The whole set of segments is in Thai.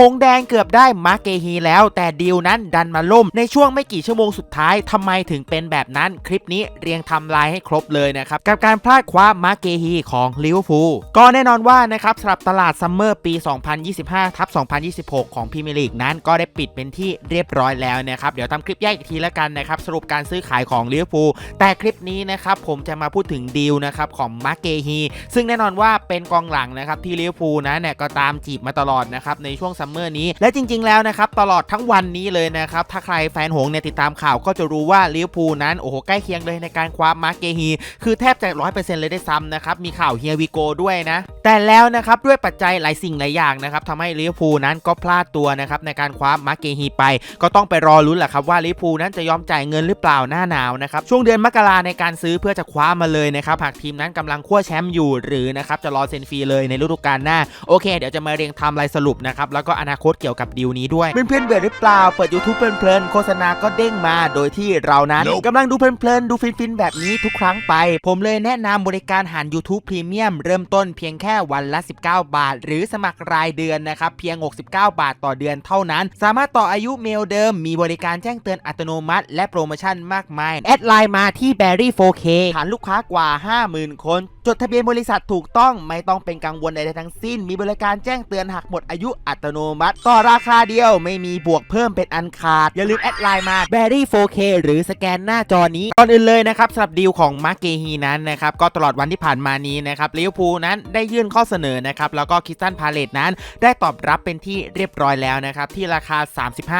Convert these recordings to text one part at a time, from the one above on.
หงแดงเกือบได้มาเกฮีแล้ว แต่ดีลนั้นดันมาล่ม ในช่วงไม่กี่ชั่วโมงสุดท้ายทำไมถึงเป็นแบบนั้นคลิปนี้เรียงทำลายให้ครบเลยนะครับ กับการพลาดคว้ามาเกฮีของลิเวอร์พูลก็แน่นอนว่านะครับสำหรับตลาดซัมเมอร์ปี 2025ทับ2026 ของพรีเมียร์ลีกนั้นก็ได้ปิดเป็นที่เรียบร้อยแล้วนะครับเดี๋ยวทำคลิปแยกอีกทีล้วกันนะครับสรุปการซื้อขายของลิเวอร์พูลแต่คลิปนี้นะครับผมจะมาพูดถึงดีลนะครับของมาเกฮีซึ่งแน่นอนว่าเป็นกองหลังนะครับที่ลิเวอร์พูลนะเนี่ยก็ตามจีบมาตลอดนะครับในช่วงซัมเมอร์นี้ และจริง ๆ แล้วนะครับตลอดทั้งวันนี้เลยนะครับ ถ้าใครแฟนหงส์เนี่ยติดตามข่าวก็จะรู้ว่าลิเวอร์พูลนั้นโอ้โหใกล้เคียงเลยในการคว้ามาร์เกฮีคือแทบจะร้อยเปอร์เซ็นต์เลยได้ซ้ำนะครับมีข่าวเฮียวิโกด้วยนะ แต่แล้วนะครับด้วยปัจจัยหลายสิ่งหลายอย่างนะครับทำให้ลิเวอร์พูลนั้นก็พลาดตัวนะครับในการคว้ามาร์เกฮีไป ก็ต้องไปรอลุ้นแหละครับว่าลิเวอร์พูลนั้นจะยอมจ่ายเงินหรือเปล่าหน้าหนาวนะครับช่วงเดือนมกราในการซื้อเพื่อจะคว้ามาเลยนะครับหากทีมนั้นกำลังขั้วแชมป์อยู่หรือนะครับจะรอเซ็นฟรีเลยในฤดูกาลหน้าโอเค เดี๋ยวจะมาเรียงไทำลายสรุปนะครับแล้วก็อนาคตเกี่ยวกับดีลนี้ด้วย เพื่อนๆเบื่อหรือเปล่า เปิด YouTube เพลินๆโฆษณาก็เด้งมา โดยที่เรานั้น Nope กำลังดูเพลินๆดูฟินๆแบบนี้ทุกครั้งไป ผมเลยแนะนำบริการหาร YouTube Premium เริ่มต้นเพียงแค่วันละ 19 บาท หรือสมัครรายเดือนนะครับเพียง 69 บาทต่อเดือนเท่านั้น สามารถต่ออายุเมลเดิม มีบริการแจ้งเตือนอัตโนมัติ และโปรโมชั่นมากมาย แอดไลน์มาที่ Berry 4K ฐานลูกค้ากว่า 50,000 คน จดทะเบียนบริษัทถูกต้องไม่ต้องเป็นกังวลใดๆทั้งสิ้น มีบริการแจ้งเตือนหากหมดอายุอัตโนมัติ ต่อราคาเดียวไม่มีบวกเพิ่มเป็นอันขาด อย่าลืมแอดไลน์มา Berry 4K หรือสแกนหน้าจอนี้ ก่อนอื่นเลยนะครับสำหรับดีลของมาร์เกฮีนั้นนะครับ ก็ตลอดวันที่ผ่านมานี้นะครับลิเวอร์พูลนั้นได้ยื่นข้อเสนอนะครับ แล้วก็คิสตันพาเลตนั้น ได้ตอบรับเป็นที่เรียบร้อยแล้วนะครับที่ราคา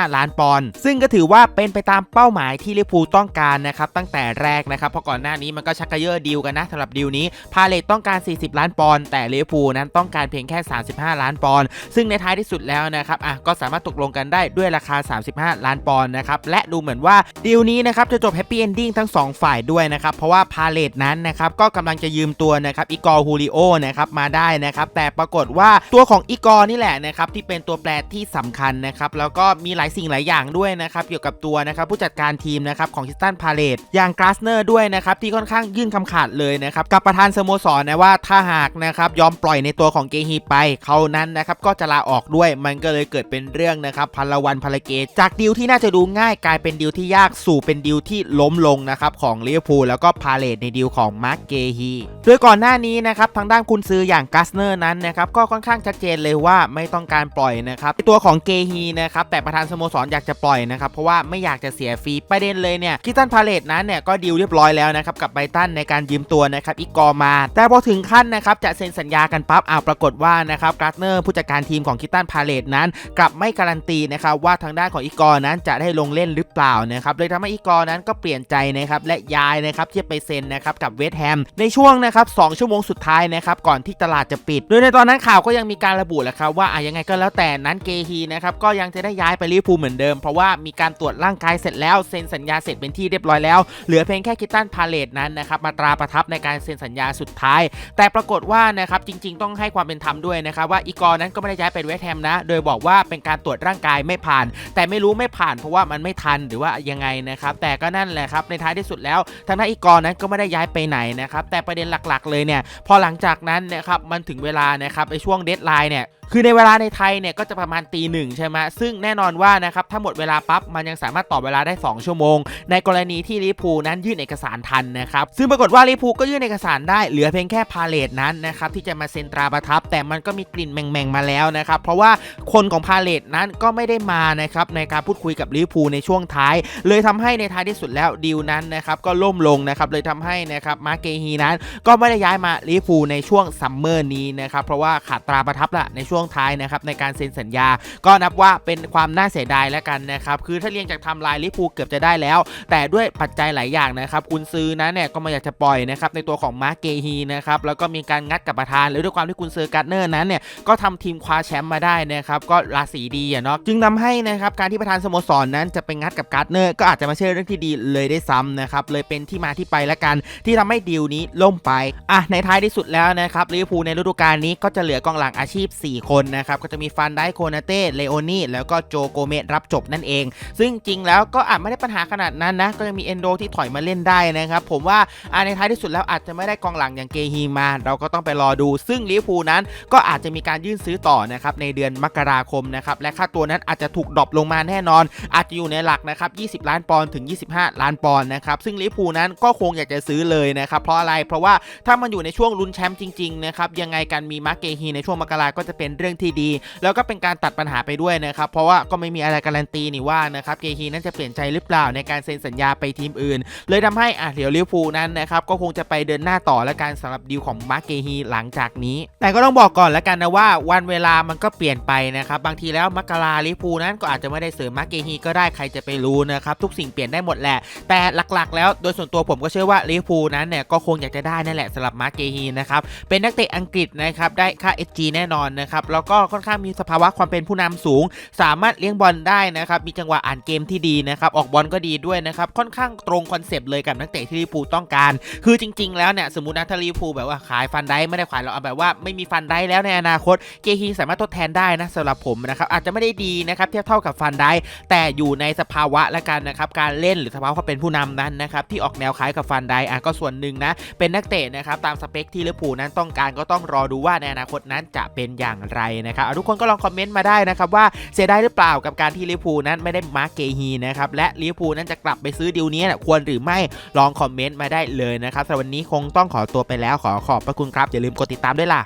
35 ล้านปอนด์ซึ่งก็ถือว่าเป็นไปตามเป้าหมายที่ลิเวอร์พูลต้องการนะครับตั้งแต่แรกนะครับเพราะก่อนหน้านี้มันก็ชักกระเยอะดีลกันนะสำหรับดีลนี้พาเลตต้องการ 40 ล้านปอนด์แต่ลิเวอร์พูลนั้นต้องการเพียงแค่ 35 ล้านปอนด์ซึ่งในท้ายที่สุดแล้วนะครับอะก็สามารถตกลงกันได้ด้วยราคา 35 ล้านปอนด์นะครับและดูเหมือนว่าดีลนี้นะครับจะจบแฮปปี้เอนดิ้งทั้งสองฝ่ายด้วยนะครับเพราะว่าพาเลตนั้นนะครับก็กำลังจะยืมตัวนะครับอีกอร์ฮูริโอนะครับมาได้นะครับแต่ปรากฏว่าตัวของอีกอร์นี่แหละนะครับที่เป็นตัวแปรที่สำคัญนะครับแล้วก็มีหลายสิ่งหลายอย่างด้วยนะครับเกี่ยวกับตัวนะครับผู้จัดการทีมนะครับของคิสตันพาเลตอย่างกราสเนอร์ด้วยนะครับที่ค่อนข้างยื่นคำขาดเลยนะครับกับประธานสโมสรนะว่าถ้าหากนะครับยอมปล่อยในตัวของเกฮีไปเขานั้นนะครับก็จะลาออกด้วยมันก็เลยเกิดเป็นเรื่องนะครับพันละวันพันละเกตจากดีลที่น่าจะดูง่ายกลายเป็นดีลที่ยากสู่เป็นดีลที่ล้มลงนะครับของลิเวอร์พูลแล้วก็พาเลตในดีลของมาร์กเกฮีโดยก่อนหน้านี้นะครับทางด้านคุณซื้ออย่างกัสเนอร์นั้นนะครับก็ค่อนข้างชัดเจนเลยว่าไม่ต้องการปล่อยนะครับตัวของเกฮีนะครับแต่ประธานสโมสรอยากจะปล่อยนะครับเพราะว่าไม่อยากจะเสียฟรีประเด็นเลยเนี่ยคิตันพาเลตนั้นเนี่ยก็ดีลเรียบร้อยแล้วนะครับกับไบตันในการยืมตัวนะครับอีกกอร์มา แต่พอถึงขั้นนะครับจะเซ็นสัญญากันปั๊บอ้าวปรากฏว่านะครับการ์เนอร์ผู้จัดการทีมของคิตันพาเลตนั้น กลับไม่การันตีนะครับว่าทางด้านของอีกอร์นั้นจะได้ลงเล่นหรือเปล่านะครับเลยทำให้อีกอร์นั้นก็เปลี่ยนใจนะครับและย้ายนะครับที่ไปเซ็นนะครับกับเวสต์แฮมในช่วงนะครับ2ชั่วโมงสุดท้ายนะครับก่อนที่ตลาดจะปิด โดยในตอนนั้นข่าวก็ยังมีการระบุแหละครับว่าอะยังไงก็แล้วแต่นั้นเกฮีนะครับก็ยังจะได้ย้ายไปลิเวอร์พูลเหมือนเดิม เพราะว่ามีการตรวจร่างกายเสร็จแล้วเซ็นสัญญาเสร็จเป็นที่เรียบร้อยแล้ว เหลือเพียงแค่คิตตันพาเลตนั้นนะครับมาตราประทับในการเซ็นสัญญาสุดท้าย แต่ปรากฏว่านะครับจริง ๆ ต้องให้ความเป็นธรรมด้วยนะครับว่าอีกอร์นั้นก็ไม่ได้ย้ายไปเวสต์แฮมนะโดยบอกว่าเป็นการตรวจร่างกายไม่ผ่าน แต่ไม่รู้ไม่ผ่านเพราะว่ามันไม่ทันหรือว่ายังไงนะครับแต่ก็นั่นแหละครับในท้ายที่สุดแล้วทางด้านอีกอร์นั้นก็ไม่ได้ย้ายไปไหนนะครับแต่ประเด็นหลักๆ เลยเนี่ยพอหลังจากนั้นนะครับมันถึงเวลานะครับในช่วงเดทไลน์เนี่ยคือในเวลาในไทยเนี่ยก็จะประมาณตีหนึ่งใช่ไหมซึ่งแน่นอนว่านะครับถ้าหมดเวลาปั๊บมันยังสามารถต่อเวลาได้ 2 ชั่วโมง ในกรณีที่ลิพูนั้นยื่นเอกสารทันนะครับซึ่งปรากฏว่าลิพูก็ยื่นเอกสารได้เหลือเพียงแค่พาเลตนั้นนะครับที่จะมาเซ็นตราประทับ แต่มันก็มีกลิ่นแมงๆมาแล้วนะครับเพราะว่าคนของพาเลตนั้นก็ไม่ได้มานะครับในการพูดคุยกับลิพูในช่วงท้าย เลยทำให้ในท้ายที่สุดแล้วดีลนั้นนะครับก็ล่มลงนะครับเลยทำให้นะครับมาเกฮีนั้น ก็ไม่ได้ย้ายมาลิพูในช่วงซัมเมอร์นี้นะครับเพราะว่าขาดตราประทับละในช่วงท้ายนะครับในการเซ็นสัญญา ก็นับว่าเป็นความน่าเสียดายแล้วกันนะครับคือถ้าเรียงจากทำลายลิพูเกือบจะได้แล้ว แต่ด้วยปัจจัยหลายอย่างนะครับคุณซื้อนะเนี่ยก็ไมาอยากจะปล่อยนะครับในตัวของมาร์เกฮีนะครับแล้วก็มีการงัดกับประธานหรือด้วยความที่คุณซื้อการ์เนอร์นั้นเนี่ยก็ทำทีมคว้าแชมป์มาได้นะครับก็ราศีดีอะเนาะจึงทำให้นะครับการที่ประธานสโมสรนั้นจะไปงัดกับการ์เนอร์ก็อาจจะไม่ใช่เรื่องที่ดีเลยได้ซ้ำนะครับเลยเป็นที่มาที่ไปแล้วกันที่ทำให้ดีลนี้ล่มไปอะในท้ายที่สุดแล้วนะครับลิเวอร์พูลในฤดูกาลนี้ก็จะเหลือกองหลังอาชีพ 4 4 คนนะครับก็จะมีฟันได้โคนาเต้เลโอนี่แล้วก็โจโกเมสรับจบนั่นเอง ซึ่งจริงแล้วก็อาจไม่ได้ปัญหาขนาดนั้นนะ ก็ยังมีเอนโดที่ถอยมาเล่นได้นะครับ ผมว่าในท้ายที่สุดแล้วอาจจะไม่ได้กองหลังอย่างเกฮีมา เราก็ต้องไปรอดู ซึ่งลิเวอร์พูลนั้นก็อาจจะมีการยื่นซื้อต่อนะครับในเดือนมกราคมนะครับและค่าตัวนั้นอาจจะถูกดรอปลงมาแน่นอน อาจจะอยู่ในหลักนะครับ 20 ล้านปอนด์ถึง 25 ล้านปอนด์นะครับซึ่งลิเวอร์พูลนั้นก็คงอยากจะซื้อเลยนะครับเพราะอะไรเพราะว่าถ้ามันอยู่ในช่วงลุ้นแชมป์จริงๆนะครับยังไงการมีมาเกฮีในช่วงมกราก็จะเป็นเรื่องที่ดี แล้วก็เป็นการตัดปัญหาไปด้วยนะครับเพราะว่าก็ไม่มีอะไรการันตีนี่ว่านะครับเกฮีนั้นจะเปลี่ยนใจหรือเปล่าในการเซ็นสัญญาไปทีมอื่น เลยทำให้อะเดี๋ยวลิเวอร์พูลนั้นนะครับก็คงจะไปเดินหน้าต่อและการสำหรับดีลของมาร์เกฮีหลังจากนี้ แต่ก็ต้องบอกก่อนแล้วกันนะว่าวันเวลามันก็เปลี่ยนไปนะครับบางทีแล้วมกราลิเวอร์พูลนั้นก็อาจจะไม่ได้เสริมมาร์เกฮีก็ได้ใครจะไปรู้นะครับทุกสิ่งเปลี่ยนได้หมดแหละ แต่หลักๆ แล้วโดยส่วนตัวผมก็เชื่อว่าลิเวอร์พูลนั้นเนี่ยก็คงอยากจะได้นั่นแหละสำหรับมาร์เกฮีนะครับเป็นนักเตะอังกฤษนะครับได้ค่า SG แน่นอนนะครับแล้วก็ค่อนข้างมีสภาวะความเป็นผู้นำสูง สามารถเลี้ยงบอลได้นะครับ มีจังหวะอ่านเกมที่ดีนะครับ ออกบอลก็ดีด้วยนะครับ ค่อนข้างตรงคอนเซปต์เลยกับนักเตะที่ลิเวอร์พูต้องการ คือจริง ๆ แล้วเนี่ยสมมตินะถ้าลิเวอร์พูแบบว่าขายฟันได้ไม่ได้ขายเราเอาแบบว่าไม่มีฟันได้แล้วในอนาคตเกฮีสามารถทดแทนได้นะสำหรับผมนะครับอาจจะไม่ได้ดีนะครับเทียบเท่ากับฟันได้แต่อยู่ในสภาวะและกันนะครับการเล่นหรือสภาวะความเป็นผู้นำนั้นนะครับที่ออกแนวคล้ายกับฟันได้อะก็ส่วนหนึ่งนะเป็นนักเตะนะครับตามสเปคที่ลิเวอร์พูนั้นต้องการก็ต้องรอดูว่าในอนาคตนั้นจะเป็นอย่างไรนะครับทุกคนก็ลองคอมเมนต์มาได้นะครับว่าเสียดายหรือเปล่ากับการที่ลิเวอร์พูลนั้นไม่ได้มาร์กเกฮีนะครับและลิเวอร์พูลนั้นจะกลับไปซื้อดีลนี้ควรหรือไม่ลองคอมเมนต์มาได้เลยนะครับสำหรับวันนี้คงต้องขอตัวไปแล้วขอขอบพระคุณครับอย่าลืมกดติดตามด้วยล่ะ